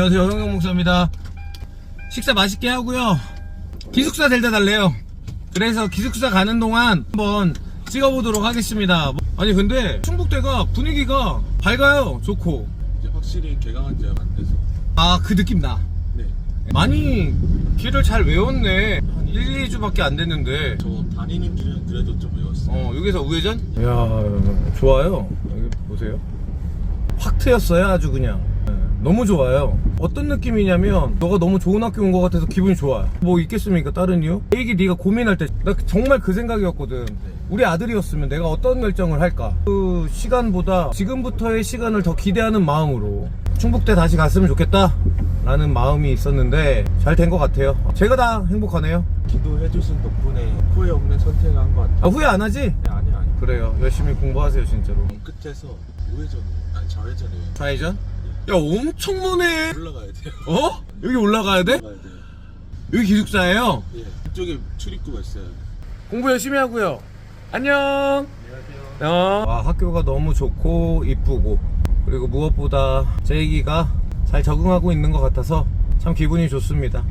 안녕하세요. 형영 목사입니다. 식사 맛있게 하고요. 기숙사 델다 달래요. 그래서 기숙사 가는 동안 한번 찍어보도록 하겠습니다. 아니 근데 충북대가 분위기가 밝아요. 좋고. 이제 확실히 개강한 지 얼마 안 돼서. 아 그 느낌 나. 네. 많이 길을 잘 외웠네. 한 1, 2주밖에 안 됐는데. 저 다니는 길은 그래도 좀 외웠어요. 어 여기서 우회전? 이야 좋아요. 여기 보세요. 확 트였어요 아주 그냥. 네, 너무 좋아요. 어떤 느낌이냐면 너가 너무 좋은 학교 온 것 같아서 기분이 좋아요. 뭐 있겠습니까? 다른 이유? 내 얘기 네가 고민할 때 나 정말 그 생각이었거든. 우리 아들이었으면 내가 어떤 결정을 할까? 그 시간보다 지금부터의 시간을 더 기대하는 마음으로 충북대 다시 갔으면 좋겠다 라는 마음이 있었는데 잘 된 것 같아요. 제가 다 행복하네요. 기도해 주신 덕분에 후회 없는 선택을 한 것 같아요. 아 후회 안 하지? 네, 아니 아니 그래요. 열심히 공부하세요 진짜로. 맨 끝에서 우회전을 아니 좌회전을. 좌회전? 야 엄청 머네. 올라가야 돼요. 어? 여기 올라가야 돼? 올라가야 돼요. 여기 기숙사예요? 예. 이쪽에 출입구가 있어요. 공부 열심히 하고요. 안녕. 안녕하세요. 어. 와 학교가 너무 좋고 이쁘고 그리고 무엇보다 제 애기가 잘 적응하고 있는 것 같아서 참 기분이 좋습니다